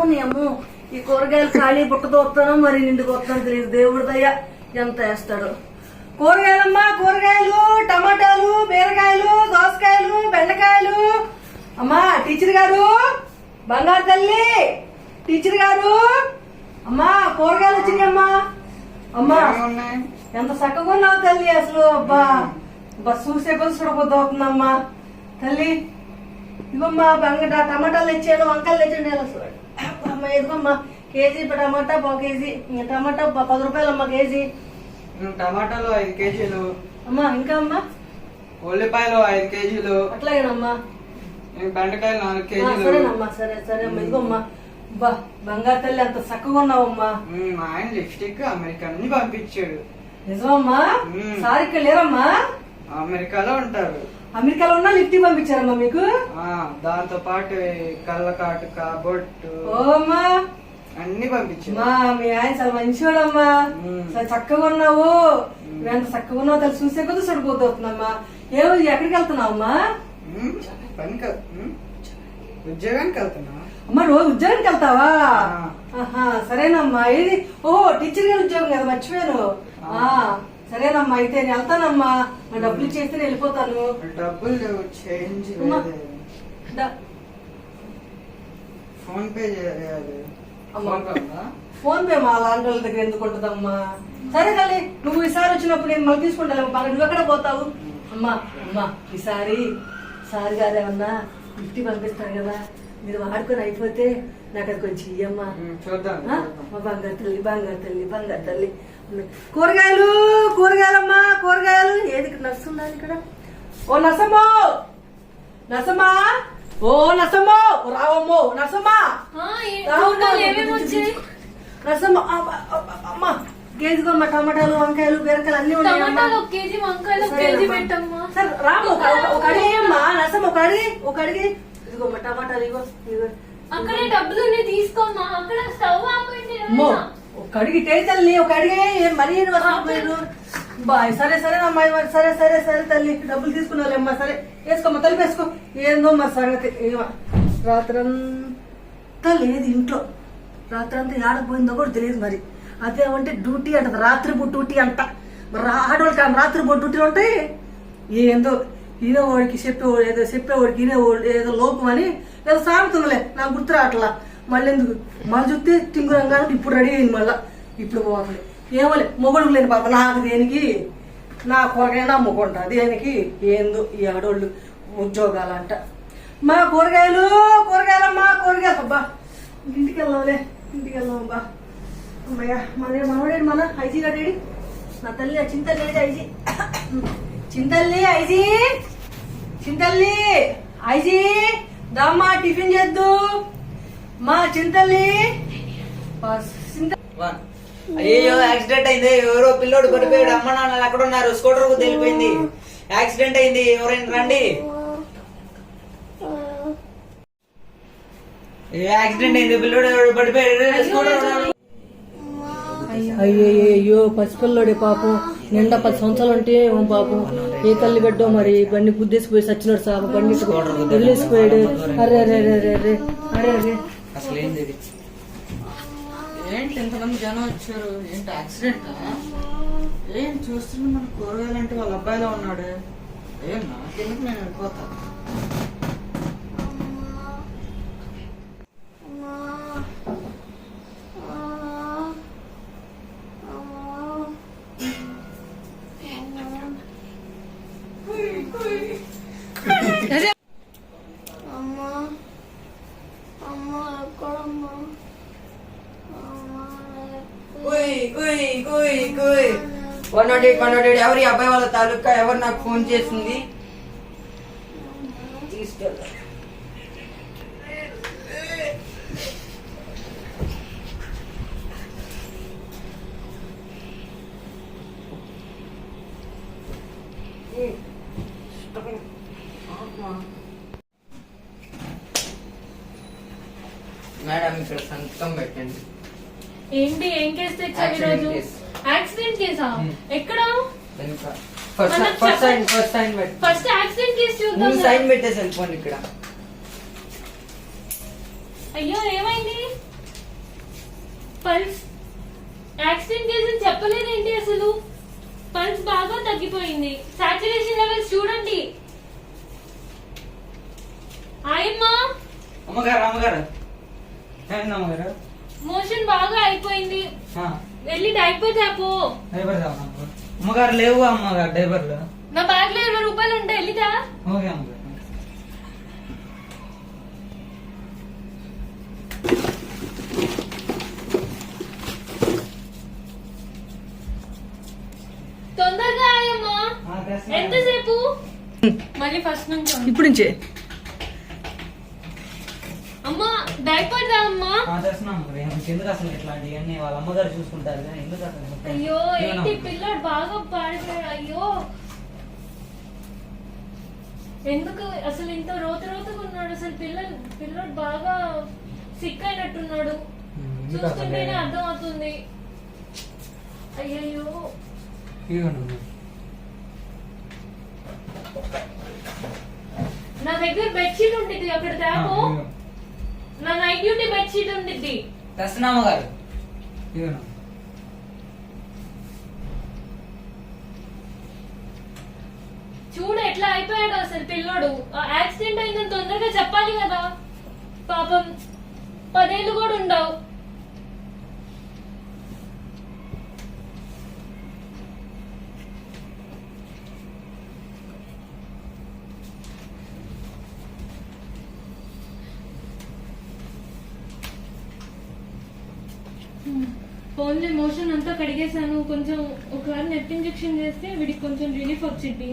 చాలా నీ ఈ కూరగాయలు ఖాళీ బుట్టతో వస్తానో మరి నిండుకు వస్తానో తెలియదు. దేవుడి దయ ఎంత వేస్తాడు. కూరగాయలమ్మా కూరగాయలు టమాటాలు బీరకాయలు దోసకాయలు బెండకాయలు. అమ్మా టీచర్ గారు బంగారు తల్లి టీచర్ గారు. అమ్మా కూరగాయలు వచ్చినాయమ్మా. అమ్మా ఎంత చక్కగా ఉన్నావు తల్లి అసలు. అబ్బా అబ్బా చూసే కొద్ది చూడబోతుందమ్మా తల్లి ఇవమ్మా బంగట టమాటాలు తెచ్చాను వంకాయలు తెచ్చండి అసలు. అమ్మ ఇదిగోమ్మా కేజీ టమాటా పావు కేజీ టమాటా పది రూపాయలు అమ్మా కేజీ. టమాటాలు ఐదు కేజీలు. అమ్మా ఇంకా అమ్మా? ఉల్లిపాయలు ఐదు కేజీలు. అట్లాగేనమ్మా. బెండకాయలు నాలుగు కేజీలు. సరేనమ్మా సరే సరే అమ్మా ఇదిగోమ్మా బా బంగారు తల్లి అంత చక్కగా ఉన్నావమ్మా మా ఆయన లిప్స్టిక్ అమెరికా అన్ని పంపించాడు. నిజమమ్మా? మ్మ్. సార్ ఇక్కడ లేరమ్మా అమెరికాలో ఉంటారు. అమెరికాలో ఉన్నా లిఫ్ట్ పంపించారమ్మా మీకు? దాంతో పాటు ఈ కళ్ళ కాటుక బొట్టు ఓమ్మా అన్ని పంపించాడు మా మీ ఆయన చాలా మంచివాడమ్మా. మ్మ్. చాలా చక్కగా ఉన్నావు. ఎంత చక్కగా ఉన్నావు తల్లి చూసే కొద్ది చూడబోతున్నామ్మా ఏ ఎక్కడికి వెళ్తున్నావమ్మా? పనికి ఉద్యోగానికి వెళ్తున్నా. అమ్మా రోజు ఉద్యోగానికి వెళ్తావా? సరేనమ్మా. ఇది ఓ టీచర్ గారి ఉద్యోగం కదా మర్చిపోయాను. ఆ. సరేనమ్మా అయితే నేను వెళ్తానమ్మా. డబ్బులు ఇచ్చేస్తే వెళ్ళిపోతాను. డబ్బులు లేవు చేంజ్ ఫోన్ పే చేయాలి. ఫోన్ పే మా లాంటి వాళ్ళ దగ్గర ఎందుకు ఉంటుందమ్మా? సరే తల్లి నువ్వు ఈసారి వచ్చినప్పుడు నేను మళ్ళీ తీసుకుంటాను బాగా నువ్వు ఎక్కడ పోతావు? అమ్మా అమ్మా ఈసారి సార్ గారు ఏమన్నా ఇంటికి పంపిస్తారు కదా మీరు వాడుకొని అయిపోతే నాకు అది కొంచెం ఇయ్యమ్మా. చూద్దాం ఆ? చూద్దాం. మా బంగారు తల్లి బంగారు తల్లి బంగారు తల్లి. కూరగాయలు! కూరగాయలమ్మా కూరగాయలు. ఏది నర్సుందా ఇక్కడ? ఓ నసమ్మో నసమ్మా ఓ నసమ్మో రావమ్మో! నసమ్మా రసం అమ్మ కేజీగమ్మ టమాటాలు వంకాయలు బీరకాయలు అన్ని పెట్టమ్మా. సరే రాము ఒక అడిగి అమ్మా. ఒక అడిగి ఒక అడిగి. ఇదిగోమ్మ టమాటాలు ఇగో ఇగో అక్కడే డబ్బులు ఉన్నాయి తీసుకోమ్మా. అక్కడ స్టవ్ ఆపండి ఒక అడిగి ఒక అడిగి మరీ పోయిర్రు? బాయ్ సరే సరే అమ్మా మరి సరే సరే సరే తల్లి డబ్బులు తీసుకున్నాలేమ్మా సరే. వేసుకోమ్మా తల్లి వేసుకో. ఏందో మరి సంగతి. ఏమో రాత్రంతా లేదు ఇంట్లో. రాత్రంతా ఆడకపోయిందో కూడా తెలియదు మరి. అదేమంటే డ్యూటీ అంటది రాత్రి పూట డ్యూటీ అంట. మరి రా- ఆడవాళ్ళకి రాత్రి పూట డ్యూటీలు ఉంటాయి. ఏందో ఈనేవాడికి చెప్పేవాడు ఏదో చెప్పేవాడికి ఈనేవాడు ఏదో లోపం అని ఏదో సాగుతుందిలే నాకు గుర్తు రావట్లా. మళ్ళీ ఎందుకు? మళ్ళీ చూస్తే తింగురంగా ఇప్పుడు రెడీ అయింది మళ్ళా. ఇప్పుడు పోవాలి ఏమోలే మొగుడు లేని పాప. నాకు దేనికి? నా కూరగాయలు అమ్ముకుంటా దేనికి? ఏందో ఈ ఆడోళ్ళు ఉద్యోగాలంట. మా కూరగాయలు కూరగాయలమ్మా కూరగాయలు. అబ్బా ఇంటికి వెళ్దాంలే ఇంటికి వెళ్దాం బా అమ్మయ్య మన మనోడేడు మన? ఐజీ కట్టేడి నా తల్లి ఆ చింతల్లి ఏది ఐజీ? చింతల్లి ఐజీ? చింతల్లి ఐజీ? దామ్మా టిఫిన్ చేద్దు. మా చింతల్లి? చింత వన్. అయ్యో యాక్సిడెంట్ అయింది. ఎవరో పిల్లోడు పడిపోయాడు. అమ్మ నాన్నలు అక్కడ ఉన్నారు. స్కూటర్కు తెలిపోయింది. యాక్సిడెంట్ అయింది. ఎవరైనా రండి. యాక్సిడెంట్ అయింది? పిల్లోడు ఎవడో పడిపోయాడు? స్కూటర్ అయ్యో పసిపిల్లడే పాపం. నిండా పది సంవత్సరాలు అంటే ఏమో పాపం. ఏ తల్లి గడ్డో మరి? బండి గుద్దేసిపోయి సచ్చినాడు సాబు. బండి వదిలేసిపోయాడు అరే అరే అరే అరే అరే అరే. అసలు ఏంది ఇంతమంది జనం వచ్చారు. ఏంటి యాక్సిడెంట్ ఏం చూస్తున్నా మన కూరగాయలు అంటే వాళ్ళ అబ్బాయిలో ఉన్నాడు. ఏం నాకెందుకు నేను వెళ్ళిపోతాను one nought eight one nought eight ఎవరి అబ్బాయి వాళ్ళ తాలూకా ఎవరు నాకు ఫోన్ చేసింది? మేడం ఇక్కడ సంతకం పెట్టండి. ఏంటి? ఏం కేసు తెచ్చావు Accident ఈరోజు. యాక్సిడెంట్ కేసా. ఎక్కడ? First sign sign accident case చూద్దాం సైన్ పెట్టేసి వెళ్ళిపోండి ఇక్కడ. అయ్యో ఏమైంది? పల్స్ యాక్సిడెంట్ కేసు చెప్పలేదేంటి అసలు? పల్స్ బాగా తగ్గిపోయింది. సాచురేషన్ లెవెల్స్ చూడండి. ఆయమ్మా? అమ్మగారు అమ్మగారు. అమ్మగారు? మోషన్ బాగా అయిపోయింది. ఆ, వెళ్ళి డైపర్ తేపో. డైపర్ అమ్మగారు. లేవు అమ్మగారు డైపర్లు? నా బ్యాగ్లో ఇరవై రూపాయలు ఉంటాయి వెళ్ళిదా? ఓకే అమ్మగారు. తొందరగా ఆయమ్మా. ఎంతసేపు? మళ్ళీ ఫస్ట్ నుంచి. ఇప్పుడు నుంచే అమ్మా డైపర్ దా అమ్మా ఎందుకు అసలు ఇట్లాంటివన్నీ వాళ్ళ అమ్మగారు చూసుకుంటారు ఎందుకు అసలు? అయ్యో ఏంటి. పిల్లడు బాగా పాడిపోయాడు అయ్యో ఎందుకు అసలు ఇంత రోత రోతగా ఉన్నాడు అసలు పిల్లలు పిల్లడు బాగా సిక్ అయినట్టున్నాడు? చూస్తుంటేనే అర్థం అవుతుంది అయ్యయ్యో. నా దగ్గర బెడ్షీట్ ఉండిద్ది అక్కడ తేపో. నా నైట్ డ్యూటీ బెడ్షీట్ ఉండిద్ది. అమ్మగారు ఇదిగోండి. చూడు ఎట్లా అయిపోయాడు అసలు పిల్లోడు. ఆ యాక్సిడెంట్ అయిందని తొందరగా చెప్పాలి కదా. పాపం పదేళ్ళు కూడా ఉండవు. ఫోన్లో మోషన్ అంతా కడిగేశాను. కొంచెం ఒకవేళ నెట్ ఇంజెక్షన్ చేస్తే వీడికి కొంచెం రిలీఫ్ వచ్చింది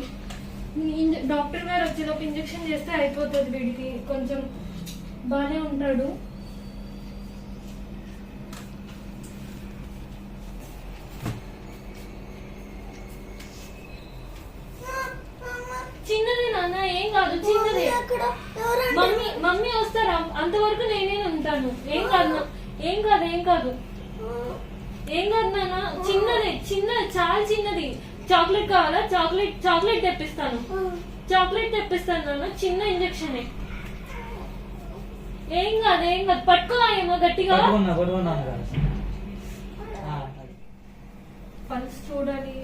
డాక్టర్ గారు వచ్చేలోపు ఇంజెక్షన్ చేస్తే అయిపోతుంది వీడికి. కొంచెం బాగానే ఉంటాడు. చిన్నది నాన్న ఏం కాదు చిన్నది. మమ్మీ మమ్మీ వస్తారా? అంతవరకు నేనే ఉంటాను. ఏం కాదు ఏం కాదు ఏం కాదు. ఏం కాదు నాన్న చిన్నది చిన్నది చాలా చిన్నది. చాక్లెట్ కావాలా? చాక్లెట్ చాక్లెట్ తెప్పిస్తాను. చాక్లెట్ తెప్పిస్తాను నాన్న చిన్న ఇంజెక్షనే. ఏం కాదు ఏం కాదు గట్టిగా. అమ్మగారు ఆ, అది. పల్స్ చూడాలి.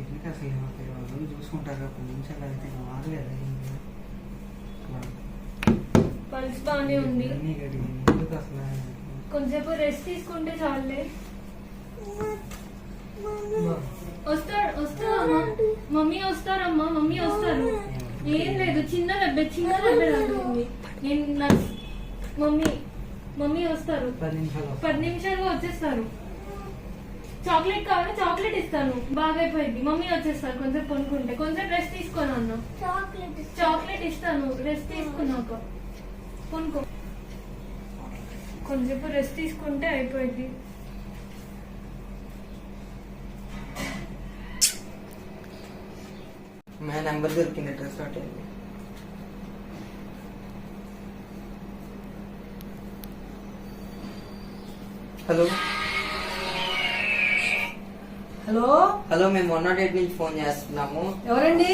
ఎందుకు అసలు ఏమవుతాయి? వాళ్ళు చూసుకుంటారు కొన్ని నిమిషాలు అయితే మారలేదు పల్స్ బాగానే ఉంది. కొంచెంసేపు రెస్ట్ తీసుకుంటే చాలులే వస్తాడు వస్తారమ్మా మమ్మీ వస్తారమ్మా మమ్మీ వస్తారు. ఏం లేదు చిన్న దెబ్బ చిన్న దెబ్బ తగిలింది నేను మమ్మీ మమ్మీ వస్తారు. పది నిమిషాలు పది నిమిషాలుగా వచ్చేస్తారు. చాక్లెట్ కావాలి చాక్లెట్ ఇస్తాను. బాగా అయిపోయింది మమ్మీ వచ్చేస్తారు కొంచెం కొనుక్కుంటే కొంచెం రెస్ట్ తీసుకోను అన్న చాక్లెట్ చాక్లెట్ ఇస్తాను. రెస్ట్ తీసుకున్నాక కొనుక్కో కొంచెంసేపు రెస్ట్ తీసుకుంటే అయిపోయింది. మా నెంబర్ దొరికింది డ్రెస్ ఒకటి. హలో. హలో. హలో మేము వన్ నాట్ ఎయిట్ నుంచి ఫోన్ చేస్తున్నాము. ఎవరండి?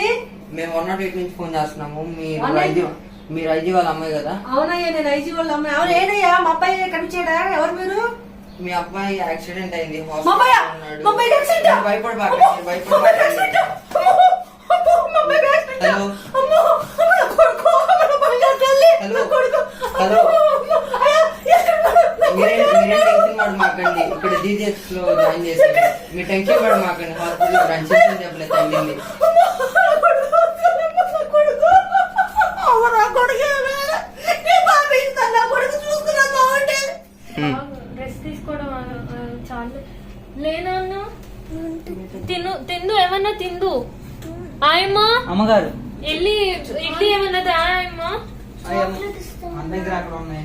మేము వన్ నాట్ ఎయిట్ నుంచి ఫోన్ చేస్తున్నాము. మీరు మీరు ఐజీ వాళ్ళ అమ్మాయి కదా? అవునయ్యా నేను ఐజీ వాళ్ళ అమ్మాయి. అవును ఏడయ్యా మా అబ్బాయి కనిపించాడా? ఎవరు మీరు? మీ అబ్బాయి యాక్సిడెంట్ అయింది. భయపడబాకండి అమ్మో, భయపడబాకండి అమ్మో, మా అబ్బాయికి accident ఆ? హలో. అమ్మో, అమ్మో, నా కొడుకు, అమ్మో, నా బంగారు తల్లి, హలో. నా కొడుకు. హలో. మీరేం మీరేం టెన్షన్ పడమాకండి ఇక్కడ డీజెక్స్లో జాయిన్ చేశారు మీరు టెన్షన్ పడమాకండి హాస్పిటల్ రన్ చేసిన దెబ్బలు తగిలింది అమ్మో, నా కొడుకు, అమ్మో, నా కొడుకు. అమ్మో, నా కొడుకు ఏమే? నీ పాప ఇస్తాను, నా కొడుకు చూసుకున్నా బాగుంటే రెస్ట్ తీసుకోవడం ఆ- ఆ చాలు లేనా అన్న తిను తిందు ఏమన్నా తిందు ఆయమ్మా? అమ్మగారు. వెళ్ళి ఇడ్లీ ఏమన్నా తా ఆయమ్మా? దగ్గర అక్కడ ఉన్నాయి.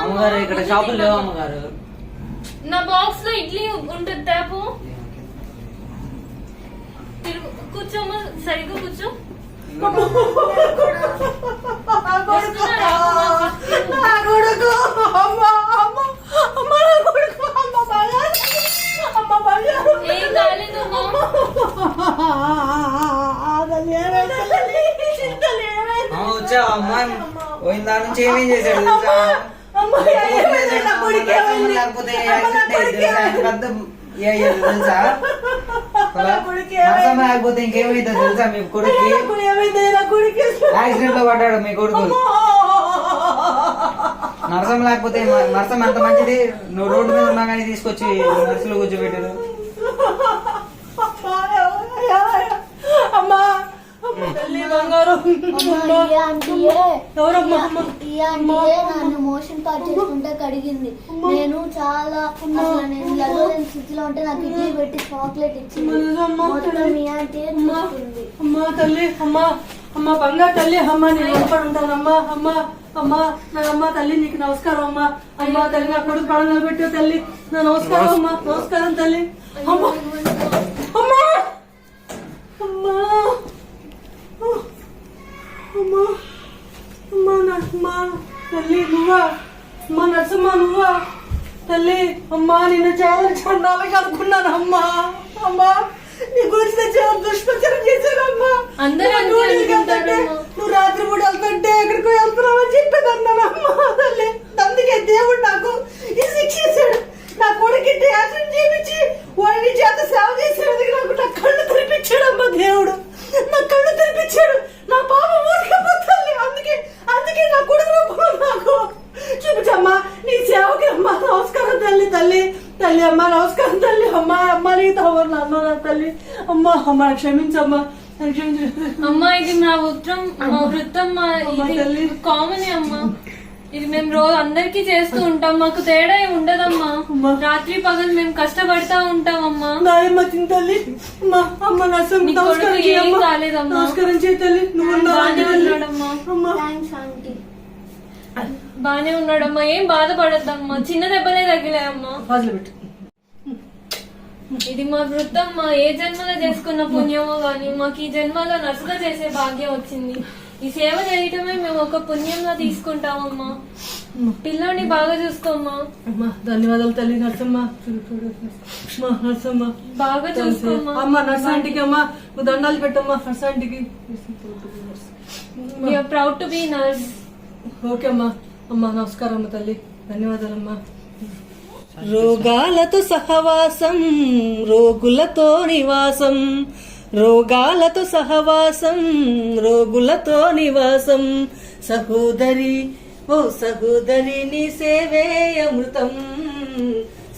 అమ్మగారు ఇక్కడ షాపులు లేవు అమ్మగారు? నా బాక్స్లో ఇడ్లీ ఉంటుంది తాపు కూర్చోమ్మా సరిగ్గా కూర్చో. ఏం కాలేదమ్మా ఆ, వచ్చా అమ్మాయి పోయిన దాని నుంచి ఏమేం చేశాడు లేకపోతే తెలుసా? లేకపోతే ఇంకేమైందో తెలుసా మీ కొడుకు? యాక్సిడెంట్లో పడ్డాడు మీ కొడుకు. నరసం లేకపోతే నరసం ఎంత మంచిది? నువ్వు రోడ్డు మీద ఉన్నా కానీ తీసుకొచ్చి నర్సులు కూర్చోబెట్టారు అమ్మా అమ్మా తల్లి బంగారం అమ్మా, ఈ ఆంటీయే ఎవరమ్మా అమ్మ ఈ ఆంటీయే నన్ను మోషన్ పాస్ చేసుకుంటే కడిగింది. నేను చాలా అసలు నేను ఉంటే నాకు ఇడ్లీ పెట్టి చాక్లెట్ ఇచ్చింది అమ్మా, మొత్తం ఈ ఆంటీయే చూసుకుంది అమ్మా. తల్లి అమ్మా. అమ్మా బంగారు తల్లి అమ్మా నేను వెనపడి ఉంటాను. అమ్మా అమ్మా అమ్మా నా అమ్మ తల్లి నీకు నమస్కారం అమ్మా. అమ్మా తల్లి నా కొడుకు ప్రాణం నిలబెట్టు తల్లి. నా నమస్కారం అమ్మా. నమస్కారం. తల్లి. అమ్మా అమ్మా అమ్మా అమ్మా నా అమ్మా తల్లి నువ్వా? అమ్మా నరసమ్మ నువ్వా? తల్లి అమ్మా నిన్ను చాలా చండాలని అనుకున్నాను అమ్మా. అమ్మా నీ గురించి నేను చాలా దుష్ప్రచారం చేశానమ్మా అందరూ నువ్వు రాత్రి పూట వెళ్తుంటే ఎక్కడికో వెళ్తున్నావు అని చెప్పేది అన్నాను అమ్మా తల్లి అందుకే దేవుడు నాకు ఈ శిక్ష ఇచ్చాడు నా కొడుకు యాక్సిడెంట్ చేయించి వాడిని చేత సేవ చేసేందుకు నాకు నా కళ్ళు తెరిపించాడు అమ్మా దేవుడు నా కళ్ళు తెరిపించాడు నా పాప ఊరికపోతుంది అందుకే అందుకే నా కొడుకు రూపంలో నాకు చూపించమ్మా నీ సేవకి అమ్మా నమస్కారం తల్లి తల్లి తల్లి అమ్మా నమస్కారం తల్లి అమ్మా అమ్మ నీ తవ్వ నాన్న నా తల్లి అమ్మా క్షమించమ్మా. క్షమించు. అమ్మా ఇది మా వృత్తం మా వృత్తం మా. ఇది కామన్ అమ్మా. ఇది మేము రోజు అందరికీ చేస్తూ ఉంటాం. మాకు తేడా ఏం ఉండదమ్మా. రాత్రి పగలు మేము కష్టపడతా ఉంటాం అమ్మా. నాయమ్మ తింతల్లి అమ్మా అమ్మ నరసం నీ నమస్కారం కొడుకు ఏం కాలేదమ్మా. నమస్కారం బానే. ఉన్నాడమ్మా. ఏం బాధపడద్దమ్మా. చిన్న దెబ్బలే తగిలాయమ్మా. ఇది మా వృత్తం మా ఏ జన్మలో చేసుకున్న పుణ్యమో గాని మాకు ఈ జన్మలో నర్సుగా చేసే భాగ్యం వచ్చింది. ఈ సేవ చేయటమే మేము ఒక పుణ్యంలో తీసుకుంటామమ్మా. పిల్లోని బాగా చూసుకోమ్మా అమ్మా ధన్యవాదాలు తల్లి నరసమ్మ. నరసమ్మ. బాగా చూసుకోమ్మా. అమ్మ నర్సాంటికి అమ్మా నువ్వు దండాలు పెట్టమ్మా నర్సాంటికి. We are proud to be nurse okay అమ్మా. అమ్మా నమస్కారం అమ్మ తల్లి. ధన్యవాదాలమ్మా. రోగాలతో సహవాసం రోగులతో నివాసం. రోగాలతో సహవాసం రోగులతో నివాసం. సహోదరి ఓ సహోదరి నీ సేవే అమృతం.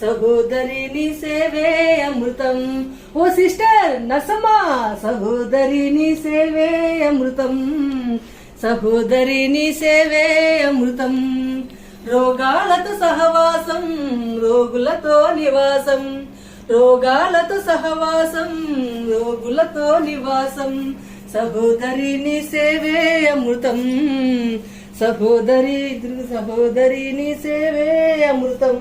సహోదరి నీ సేవే అమృతం. ఓ సిస్టర్ నసమా సహోదరి నీ సేవే అమృతం. సహోదరి నీ సేవే అమృతం. రోగాలతో సహవాసం రోగులతో నివాసం. రోగాలతో సహవాసం రోగులతో నివాసం. సహోదరిని సేవే అమృతం. సహోదరి సహోదరిని సేవే అమృతం.